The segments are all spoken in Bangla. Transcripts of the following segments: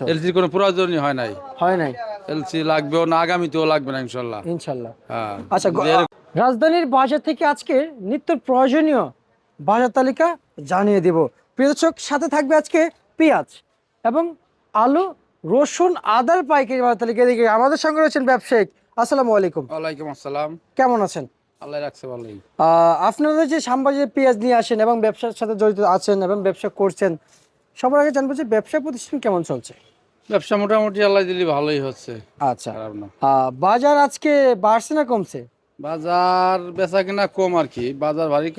এলসির কোনো প্রয়োজনই হয় নাই। হয় নাই। এলসি লাগবেও না আগামীতেও লাগবে না ইনশাল্লাহ। ইনশাল্লাহ। হ্যাঁ। আচ্ছা রাজধানীর বাজার থেকে আজকে নিত্য প্রয়োজনীয় বাজার তালিকা জানিয়ে দেব। প্রিয় দর্শক সাথে থাকবে আজকে পেঁয়াজ এবং আলু রসুন আদার পাইকারি বাজার তালিকা। আমাদের সঙ্গে রয়েছেন ব্যবসায়িক। আসসালামু আলাইকুম। ওয়ালাইকুম আসসালাম। কেমন আছেন? আল্লাহ রাখছে ভালোই। আহ, আপনারা যে সাম্বাজে পেঁয়াজ নিয়ে আসেন এবং ব্যবসার সাথে জড়িত আছেন এবং ব্যবসা করছেন সবার আগে জানব যে ব্যবসা প্রতিষ্ঠান কেমন চলছে। ব্যবসা মোটামুটি আল্লাহ দিলি ভালোই হচ্ছে। আচ্ছা। বাজার আজকে বাড়ছে না কমছে? বাজার বেচা কিনা কম আর কি। বাজার ভারী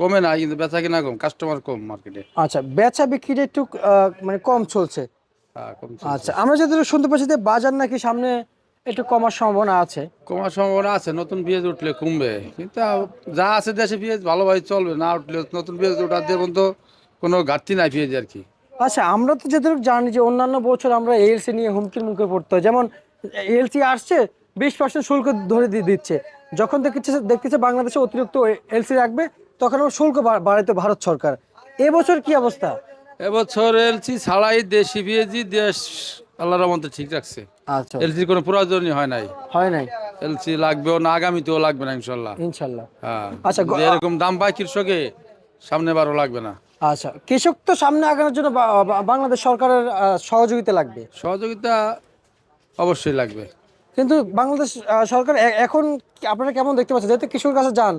কমে না কিন্তু বেচা কিনা কম কাস্টমার কম মার্কেটে আচ্ছা বেচা বিক্রিটা একটু মানে কম চলছে। হ্যাঁ কম আচ্ছা আমরা যতটুকু শুনতে পাচ্ছি যে বাজার নাকি সামনে একটু কমার সম্ভাবনা আছে। কমার সম্ভাবনা আছে নতুন পেঁয়াজ উঠলে কমবে। কিন্তু যা আছে দেশে পেঁয়াজ ভালোভাবে চলবে না উঠলে নতুন পেঁয়াজ ওঠার দিয়ে পর্যন্ত কোনো ঘাটতি নাই পেঁয়াজ আর কি। আচ্ছা আমরা তো যতটুকু জানি যে অন্যান্য বছর আমরা এলসি নিয়ে হুমকির মুখে পড়তে হয়। যেমন এলসি আসছে বিশ পার্সেন্ট শুল্ক ধরে দিয়ে দিচ্ছে। যখন দেখছে দেখতেছে বাংলাদেশে অতিরিক্ত এলসি রাখবে তখন আবার শুল্ক বাড়াইতো ভারত সরকার। এবছর কি অবস্থা? এবছর এলসি ছাড়াই দেশি পেঁয়াজই দেশ আল্লাহর রহমতে ঠিক রাখছে। আচ্ছা। এলসির কোনো প্রয়োজনই হয় নাই। হয় নাই? এলসি লাগবেও না আগামীতেও লাগবে না ইনশাল্লাহ। ইনশাল্লাহ। হ্যাঁ। আচ্ছা, এরকম দাম পায় কৃষকে সামনে বারও লাগবে না। আচ্ছা কৃষক তো সামনে আগানোর জন্য বাংলাদেশ সরকারের সহযোগিতা লাগবে? সহযোগিতা অবশ্যই লাগবে। কিন্তু বাংলাদেশ সরকার এখন আপনারা কেমন দেখতে পাচ্ছেন? যেহেতু কৃষকের কাছে যান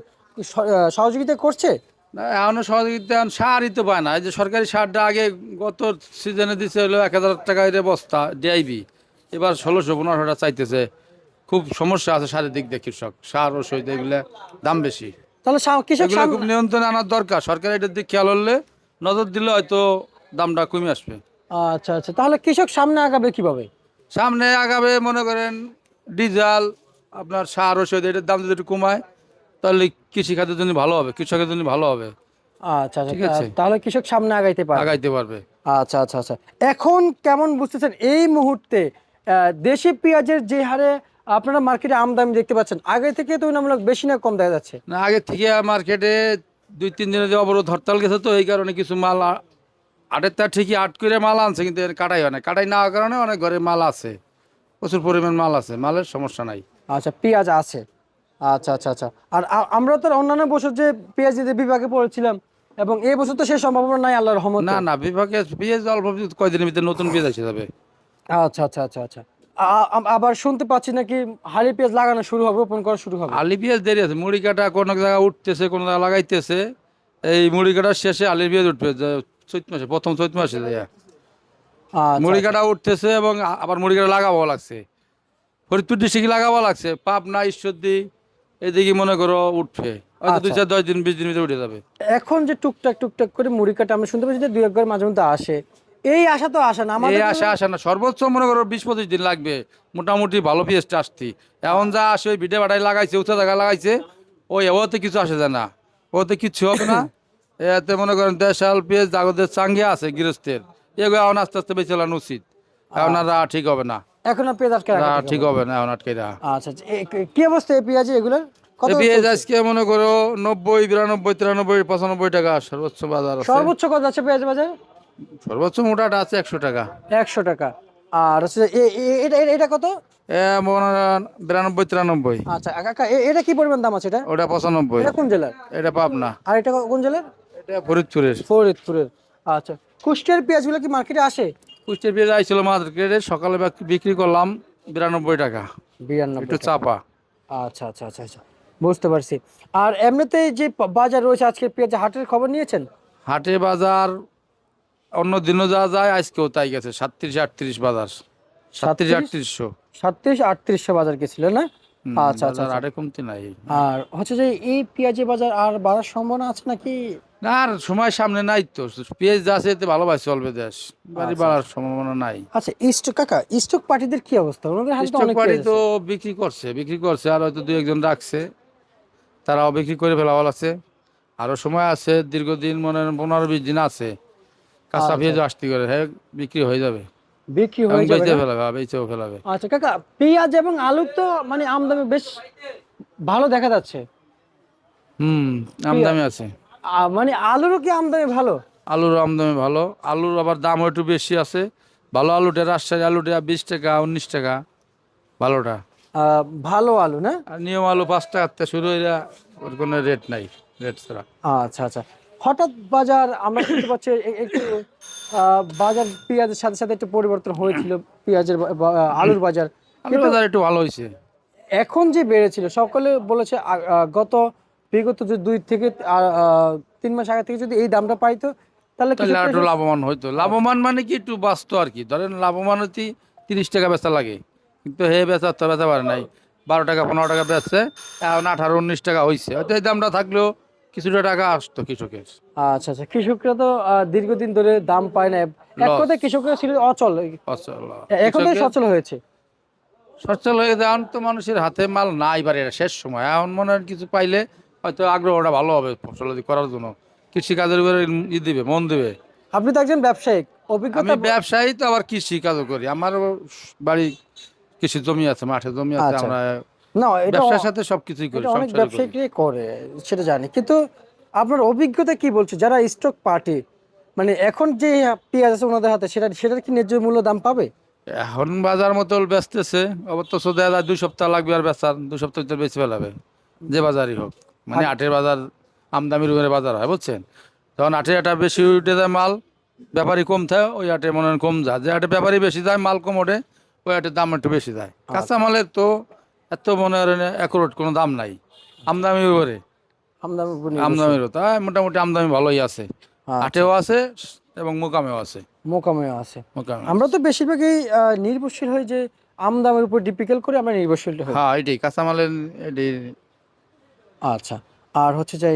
সহযোগিতা করছে? না এখনও সহযোগিতা এখন সারই তো পায় না। এই যে সরকারি সারটা আগে গত সিজনে দিছে হলো এক হাজার টাকা এর বস্তা ডিআইবি এবার ষোলোশো পনেরোশোটা চাইতেছে। খুব সমস্যা আছে সারের দিক দিয়ে কৃষক। সার ওষুধ এগুলো দাম বেশি। তাহলে কৃষক খুব নিয়ন্ত্রণে আনার দরকার। সরকার এটার দিক খেয়াল হলে নজর দিলে হয়তো দামটা কমে আসবে। আচ্ছা আচ্ছা। তাহলে কৃষক সামনে আগাবে কীভাবে? সামনে আগাবে মনে করেন ডিজেল আপনার সার ওষুধ এটার দাম যদি একটু কমায় তাহলে কৃষিখাতের জন্য ভালো হবে কৃষকের জন্য ভালো হবে। আচ্ছা আচ্ছা। ঠিক আছে। তাহলে কৃষক সামনে আগাইতে পারে আগাইতে পারবে। আচ্ছা আচ্ছা আচ্ছা। এখন কেমন বুঝতেছেন? এই মুহূর্তে দেশি পেঁয়াজের যে হারে আপনারা মার্কেটে আমদানি দেখতে পাচ্ছেন আগে থেকে তুলনামূলক বেশি না কম দেখা যাচ্ছে? না আগে থেকে মার্কেটে দুই তিন দিনের যে অবরোধ হরতাল গেছে তো এই কারণে কিছু মাল আটের তার ঠিকই আট করে মাল আনছে কিন্তু এর কাটাই হয় না। কাটাই না হওয়ার কারণে অনেক ঘরে মাল আছে। প্রচুর পরিমাণ মাল আছে মালের সমস্যা নাই। আচ্ছা পেঁয়াজ আছে। আচ্ছা আচ্ছা আচ্ছা। আর আমরা তো অন্যান্য বছর যে পেঁয়াজ দিতে বিভাগে পড়েছিলাম এবং এই বছর তো সে সম্ভাবনা নাই আল্লাহর রহমত। না না বিভাগে পেঁয়াজ অল্প কয়দিনের ভিতরে নতুন পেঁয়াজ এসে যাবে। আচ্ছা আচ্ছা আচ্ছা আচ্ছা। আবার শুনতে পাচ্ছি নাকি হালি পেঁয়াজ লাগানো শুরু হবে রোপণ করা শুরু হবে? আলি পেঁয়াজ দেরি আছে মুড়ি কাটা কোনো জায়গায় উঠতেছে কোনো জায়গায় লাগাইতেছে এই মুড়ি কাটার শেষে আলির পেঁয়াজ উঠবে চৈত মাসে প্রথম চৈত মাসে আচ্ছা, মুড়ি কাটা উঠতেছে এবং আবার মুড়ি কাটা লাগাবো লাগছে। ফরিদপুর ডিস্ট্রিক্টে লাগাবো লাগছে পাপ পাবনা ঈশ্বরদী এদিকে মনে করো উঠবে। হয়তো দুই চার দশ দিন বিশ দিন ভিতরে উঠে যাবে। এখন যে টুকটাক টুকটাক করে মুড়ি কাটা আমরা শুনতে পাচ্ছি যে দুই একবার মাঝে মধ্যে আসে। এই আশা তো আসে না এই আসা আসা না। সর্বোচ্চ মনে করো বিশ পঁচিশ দিন লাগবে। মোটামুটি ভালো পেঁয়াজটা আসতি এখন যা আসে ওই ভিটে বাটাই লাগাইছে উঁচা জায়গা লাগাইছে ওই ওতে কিছু আসে যায় না। ওতে কিচ্ছু হবে না। এতে মনে করেন দেশাল পেঁয়াজ জাগদের চাঙ্গে আছে গৃহস্থের। এগুলো এখন আস্তে আস্তে বেঁচে চালানো উচিত। এখন আর ঠিক হবে না। এখন পেঁয়াজ আটকে ঠিক হবে না এখন আটকে হবে। আচ্ছা আচ্ছা। কি অবস্থা এই পেঁয়াজ এই পেঁয়াজ আজকে মনে করো নব্বই বিরানব্বই তিরানব্বই পঁচানব্বই টাকা সর্বোচ্চ বাজার সর্বোচ্চ কত আছে পেঁয়াজ বাজার? সর্বোচ্চ মোটাটা আছে একশো টাকা। একশো টাকা। আর হচ্ছে এটা এটা- কত? বিরানব্বই তিরানব্বই। আচ্ছা কাকা এটা কি পরিমাণ দাম আছে এটা? ওটা পঁচানব্বই। এটা কোন জেলার? এটা পাবনা। আর এটা কোন জেলার? এটা ফরিদপুরের। ফরিদপুরের। আচ্ছা কুষ্টিয়ার পেঁয়াজগুলো কি মার্কেটে আসে? কুষ্টিয়ার পেঁয়াজ আইছিল মার্কেটে সকালে বিক্রি করলাম বিরানব্বই টাকা। বিরানব্বই একটু চাপা। আচ্ছা আচ্ছা আচ্ছা আচ্ছা বুঝতে পারছি। আর এমনিতে যে বাজার রয়েছে আজকে পেঁয়াজ হাটের খবর নিয়েছেন? হাটে বাজার অন্য দিনও যা যায় আজকেও তাই গেছে। সাতত্রিশ আটত্রিশ বাজার। সাতত্রিশ 37? আটত্রিশশো। সাতত্রিশ আটত্রিশশো বাজার গেছিল না? আচ্ছা আচ্ছা বাজার কমতি নাই। আর হচ্ছে যে এই পেঁয়াজের বাজার আর বাড়ার সম্ভাবনা আছে নাকি? না আর সময় সামনে নাই তো। পেঁয়াজ যা আছে এতে ভালোভাবে চলবে দেশ। বাড়ি বাড়ার সম্ভাবনা নাই। আচ্ছা স্টক কাকা স্টক পার্টিদের কি অবস্থা? স্টক বাড়ি তো বিক্রি করছে বিক্রি করছে আর হয়তো দু একজন রাখছে। তারাও বিক্রি করে ফেলা ভালো আছে। আরও সময় আছে দীর্ঘদিন মনে পনেরো বিশ দিন আছে। কাঁচা আচ্ছা। পেঁয়াজ আসতে করে হ্যাঁ বিক্রি হয়ে যাবে। বিক্রি হয়ে যাবে বেঁচে? ফেলাবে বেঁচেও ফেলাবে। আচ্ছা কাকা পেঁয়াজ এবং আলু তো মানে আমদানি বেশ ভালো দেখা যাচ্ছে। হুম আমদামি আছে। মানে আলুরও কি আমদানি ভালো? আলুর আমদামি ভালো। আলুর আবার দামও একটু বেশি আছে। ভালো আলুটা রাজশাহী আলুটা বিশ টাকা উনিশ টাকা। ভালোটা। ভালো আলু না? নিয়ম আলু পাঁচ টাকার থেকে শুরু হয়ে ওর কোনো রেট নাই রেট ছাড়া। আচ্ছা আচ্ছা। হঠাৎ বাজার আমরা শুনতে পাচ্ছি একটু বাজার পেঁয়াজের সাথে সাথে একটু পরিবর্তন হয়েছিল পেঁয়াজের আলুর বাজার। আলুর বাজার একটু ভালো হয়েছে। এখন যে বেড়েছিল সকলে বলেছে গত বিগত যে দুই থেকে তিন মাস আগে থেকে যদি এই দামটা পাইতো তাহলে একটু লাভবান হইতো। লাভবান মানে কি একটু বাঁচত আর কি। ধরেন লাভবান হতে তিরিশ টাকা বেচা লাগে। কিন্তু হে বেচা তো বেচা পারে নাই। বারো টাকা পনেরো টাকা বেচছে। এখন আঠারো উনিশ টাকা হয়েছে হয়তো এই দামটা থাকলেও কিছুটা টাকা আসতো কৃষকের। আচ্ছা আচ্ছা। কৃষকরা তো দীর্ঘদিন ধরে দাম পায় না। এক. কথায় কৃষকরা ছিল অচল। অচল। এখন তো সচল হয়েছে। সচল হয়ে যান তো মানুষের হাতে মাল নাই বারে শেষ সময়। এখন মনে হয় কিছু পাইলে হয়তো আগ্রহটা ভালো হবে ফসল করার জন্য। কৃষিকাজের উপরে ই দিবে মন দিবে। আপনি তো একজন ব্যবসায়িক। আমি অভিজ্ঞতা ব্যবসায়ী তো আবার কৃষি কাজও করি। আমার বাড়ি কৃষি জমি আছে মাঠে জমি আছে আচ্ছা। আমরা না এটা ব্যবসার সাথে সবকিছুই করি অনেক করে। সেটা জানি। কিন্তু আপনার অভিজ্ঞতা কি বলছে? যারা স্টক পার্টি মানে এখন যে পেঁয়াজ আছে ওনাদের হাতে সেটা সেটার কি ন্যায্য মূল্য দাম পাবে? এখন বাজার মতো বেচতেছে অবশ্য দেখা যায় দুই সপ্তাহ লাগবে আর বেচার দুই সপ্তাহ ভিতরে ফেলাবে যে বাজারই হোক। মানে আটের বাজার আমদামির উপরে বাজার হয় বুঝছেন? তখন আটের আটা বেশি উঠে যায় মাল ব্যাপারী কম থাকে ওই আটে মনে হয় কম যায়। যে আটে ব্যাপারী বেশি যায় মাল কম ওঠে ওই আটের দাম একটু বেশি যায়। কাঁচা মালের তো এত মনে হয় একরোট কোনো দাম নাই। আমদামির উপরে। নির্ভরশীল। আমদামিরও তাই মোটামুটি আমদামি ভালোই আছে। আচ্ছা। আটেও আছে এবং মোকামেও আছে। মোকামে আছে। মোকামে আমরা তো বেশিরভাগই নির্ভরশীল হই যে আমদামের উপর ডিপিক্যাল করে আমরা নির্ভরশীল হই। হ্যাঁ এটাই। কাঁচামালের এটাই। আচ্ছা। আর হচ্ছে যে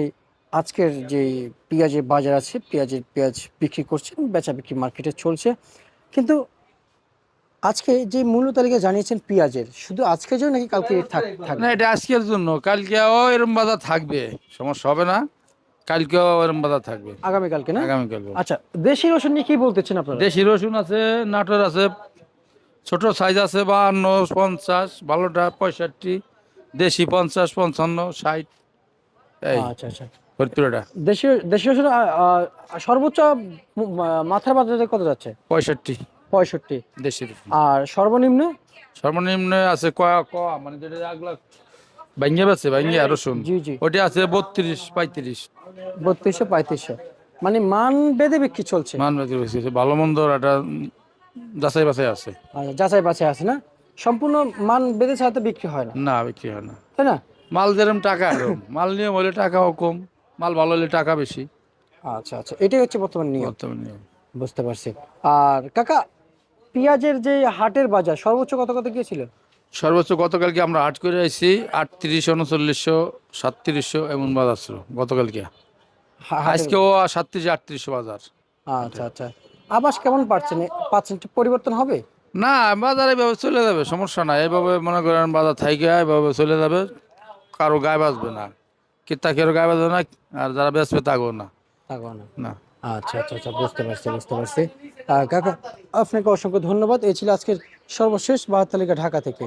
আজকের যে পেঁয়াজের বাজার আছে পেঁয়াজের পেঁয়াজ বিক্রি করছেন বেচা বিক্রি মার্কেটে চলছে। কিন্তু আজকে যে মূল্য তালিকা জানিয়েছেন পেঁয়াজের শুধু আজকের জন্য নাকি কালকে থাক- থাকবে? না এটা আজকের জন্য। কালকেও এরম বাজার থাকবে। সমস্যা হবে না। কালকেও এরম বাজার থাকবে। আগামীকালকে না? আগামীকাল আচ্ছা দেশি রসুন নিয়ে কি বলতেছেন আপনারা? দেশি রসুন আছে নাটোর আছে ছোট সাইজ আছে বাহান্ন পঞ্চাশ ভালোটা পঁয়ষট্টি দেশি পঞ্চাশ পঞ্চান্ন ষাট এই আচ্ছা আচ্ছা। ফরিদপুরটা দেশীয় দেশীয় সর্বোচ্চ মাথার বাজারে কত যাচ্ছে? পঁয়ষট্টি। পঁয়ষট্টি। দেশি আর সর্বনিম্ন? সর্বনিম্ন আছে কয়া ক মানে যেটা আগলা ভাঙ্গে বেছে ভাঙ্গে রসুন। জি জি। ওটা আছে বত্রিশ পঁয়ত্রিশ। বত্রিশশো পঁয়ত্রিশশো। মানে মান বেঁধে বিক্রি চলছে? মান বিক্রি হয়েছে ভালো মন্দ একটা যাচাই বাছাই আছে। আচ্ছা, যাচাই বাছাই আছে না? সম্পূর্ণ মান বেঁধে ছাড়া তো বিক্রি হয় না। না বিক্রি হয় না। তাই না? মাল যেরকম টাকা এরকম মাল নিয়ম হলে টাকাও কম মাল ভালো হলে টাকা বেশি। আচ্ছা আচ্ছা। এটাই হচ্ছে বর্তমান নিয়ম। বর্তমান নিয়ম। বুঝতে পারছি। আর কাকা পেঁয়াজের যে হাটের বাজার সর্বোচ্চ কত কত গিয়েছিল সর্বোচ্চ গতকালকে আমরা হাট করে আসছি আটত্রিশ উনচল্লিশশো সাতত্রিশশো এমন বাজার ছিল গতকালকে। আজকেও সাতত্রিশ আটত্রিশশো বাজার। আচ্ছা আচ্ছা। আবাস কেমন পাচ্ছেন পাচ্ছেন পরিবর্তন হবে? না বাজার এইভাবে চলে যাবে সমস্যা নাই। এইভাবে মনে করেন বাজার থাইকে এভাবে চলে যাবে। কারও গায়ে বাঁচবে না। কিত্তা কেউ গায়ে বাঁচবে না আর যারা বেচবে তাকেও না। থাকো না। না। আচ্ছা আচ্ছা আচ্ছা বুঝতে পারছি বুঝতে পারছি। কাকা আপনাকে অসংখ্য ধন্যবাদ। এ ছিল আজকের সর্বশেষ বাহার তালিকা ঢাকা থেকে।